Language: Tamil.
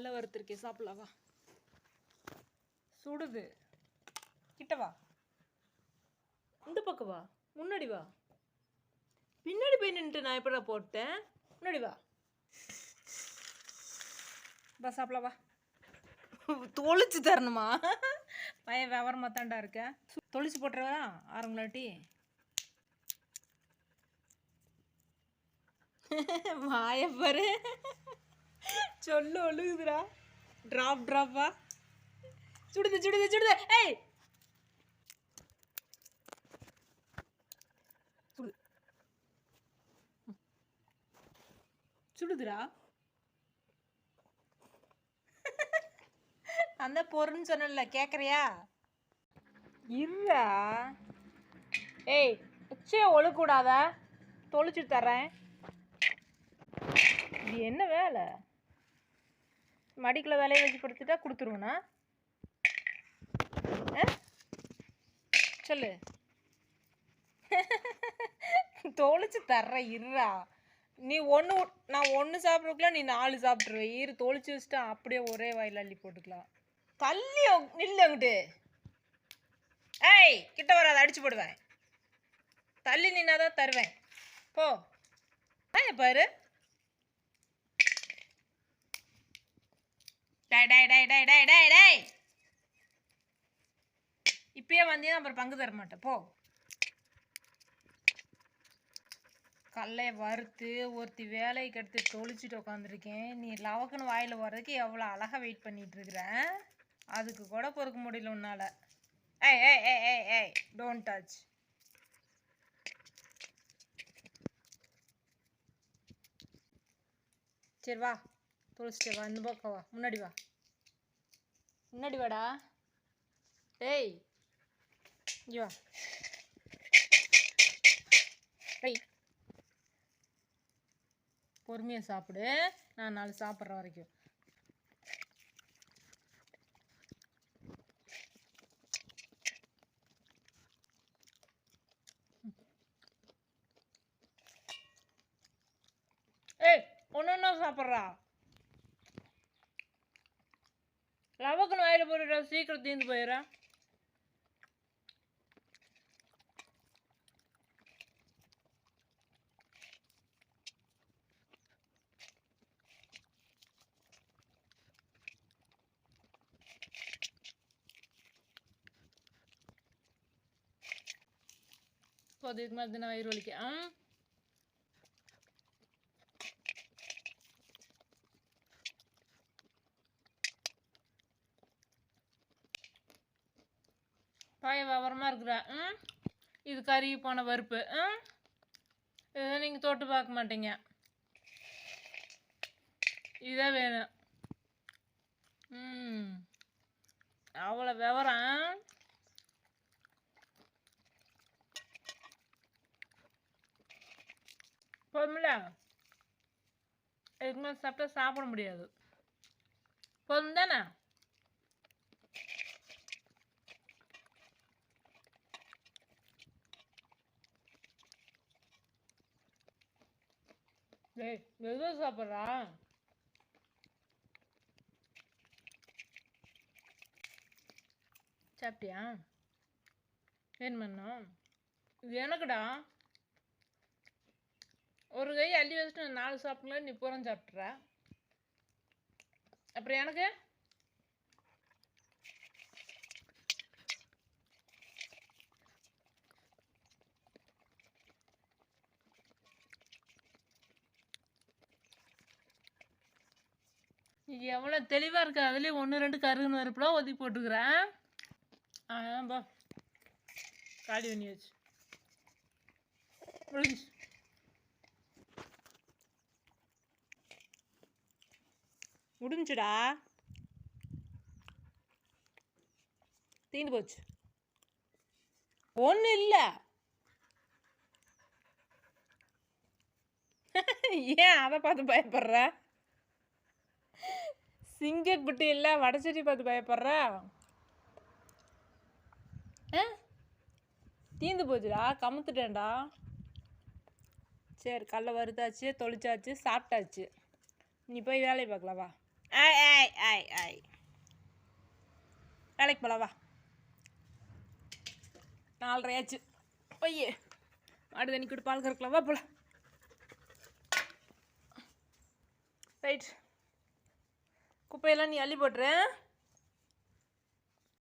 நல்லா வறுத்துருக்கேன் சாப்பிடலாம் வா. சுடுது. கிட்ட வா. இந்த பக்கம் வா. முன்னாடி வா. பின்னாடி போய் நின்றுட்டு நான் எப்படா போட்டேன்? முன்னாடி வா. வா சாப்பிடலாம் வா. தொளிச்சு தரணுமா? பையன் விவரமாக தாண்டா இருக்க. தொளிச்சு போட்டுறவா ஆரங்களாட்டி வாயப்பாரு பாரு. சொல்லு ஒழுகுதுடா. ட்ராப் ட்ராப்பா சுடுது சுடுது சுடுது. ஏய்! சுடு. சுடுதுடா. அந்த பொருன்னு சொன்னல கேட்குறியா இருடா ஏய் உச்சியை ஒழுக்கூடாத. தொளிச்சு தரேன் இது என்ன வேலை? மடிக்குள்ளே வேலையை வச்சு படுத்துட்டா கொடுத்துருவனா ஆ? சொல்லு. தொளிச்சு தர்ற இருறா நீ ஒன்று நான் ஒன்று சாப்பிட்றதுக்குலாம் நீ நாலு சாப்பிட்ருவ ஈரு தொளிச்சு வச்சுட்டா அப்படியே ஒரே வாயில் அள்ளி போட்டுக்கலாம். தள்ளி நில்லு அங்கிட்டு. ஏய் கிட்ட வராத அடிச்சு போடுவேன். தள்ளி நின்னாதான் தருவேன். போ. ஆ பாரு. டே டே டே டே டே டே டே இப்பயே வந்தீங்கன்னா அப்புறம் பங்கு தர மாட்டேன் போ. கல்லையை வறுத்து ஒருத்தி வேலைக்கு எடுத்து தொளிச்சிட்டு உட்காந்துருக்கேன் நீ லவக்குன்னு வாயில் வர்றதுக்கு எவ்வளோ அழகாக வெயிட் பண்ணிட்டு அதுக்கு கூட பொறுக்க முடியல உன்னால. ஏய் ஏய் ஏய் ஏய் ஏய் டோன்ட் டச் சரி வா. தொலைச்சிட்டு வா இந்த பக்கம் வா. முன்னாடி வா. முன்னாடி வாடா. டேய் இங்க வா. டேய் பொறுமையாக சாப்பிடு. நான் நாலு சாப்பிட்ற வரைக்கும். ஏய் ஒன்று ஒன்றா சாப்பிட்றா. అవ్వకు ఆయిల్ పోలేరా సీక్రెట్ దీని పోయారా కొద్ది మధ్యన వైరోలికి பாய விவரமாக இருக்கிறா ம்? இது கருகி போன பருப்பு ம்? இதை நீங்கள் தொட்டு பார்க்க மாட்டீங்க. இதான் வேணும். ம். அவ்வளோ விவரம் போதுமில்ல இதுக்கு மேலே சாப்பிட்டா சாப்பிட முடியாது. போதும் தானே ஏய் மெதுவாக சாப்பிட்றா? சாப்பிட்டியா? ஏன் பண்ணோம் இது எனக்குடா. ஒரு கை அள்ளி வச்சுட்டு நாலு சாப்பிடல நீ பூரம் சாப்பிட்ற அப்புறம் எனக்கு? எவ்வளோ தெளிவாக இருக்கு. அதுலேயும் ஒன்று ரெண்டு கருகுன்னு வரப்பெல்லாம் ஒதுக்கி போட்டுக்கிறேன் ஆ பா காலி பண்ணியாச்சு. முடிஞ்சு முடிஞ்சுடா. தீந்து போச்சு. ஒன்றும் இல்லை. ஏன் அதை பார்த்து பயப்படுற? சிங்கக்குட்டி இல்லை வடச்சட்டி பார்த்து பயப்படுற? ஆ? தீந்து போச்சுடா கமுத்துட்டேன்டா. சரி கடல வறுத்தாச்சு தொளிச்சாச்சு சாப்பிட்டாச்சு. நீ போய் வேலையை பார்க்கலவா வா. ஆய் ஆய் ஆய் ஆய். வேலைக்கு போலாம் வா. நாலரை பையே மாடு தண்ணி கொடு பால் கறக்கலவா போல ரைட் குப்பையெல்லாம் நீ அள்ளி போட்டுரு.